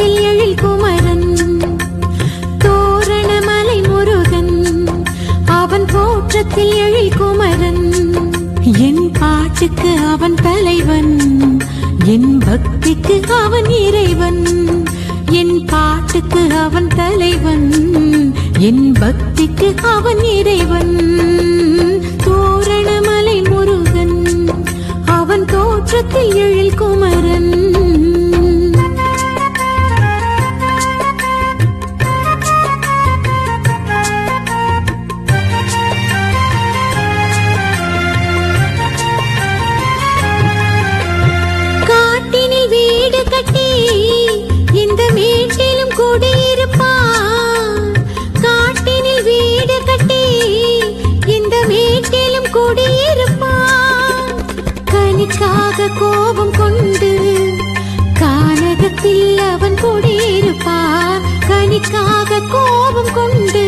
தோட்டத்தில் எழில் குமரன் தோரணமலை முருகன் அவன் தோற்றத்தில் எழில் குமரன். என் பாட்டுக்கு அவன் தலைவன் என் பக்திக்கு அவன் இறைவன். என் பாட்டுக்கு அவன் தலைவன் என் பக்திக்கு அவன் இறைவன். தோரணமலை முருகன் அவன் தோற்றத்தில் எழில் குமரன். கனிக்காக கோபம் கொண்டு கானகத்தில் அவன் குடியிருப்பான் கனிக்காக கோபம் கொண்டு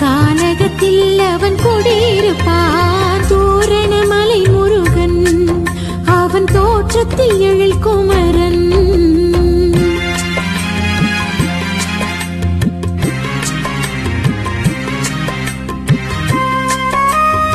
கானகத்தில் அவன் குடியிருப்பான் தோரணமலை முருகன் அவன் தோற்றத்தில் எழில் குமர்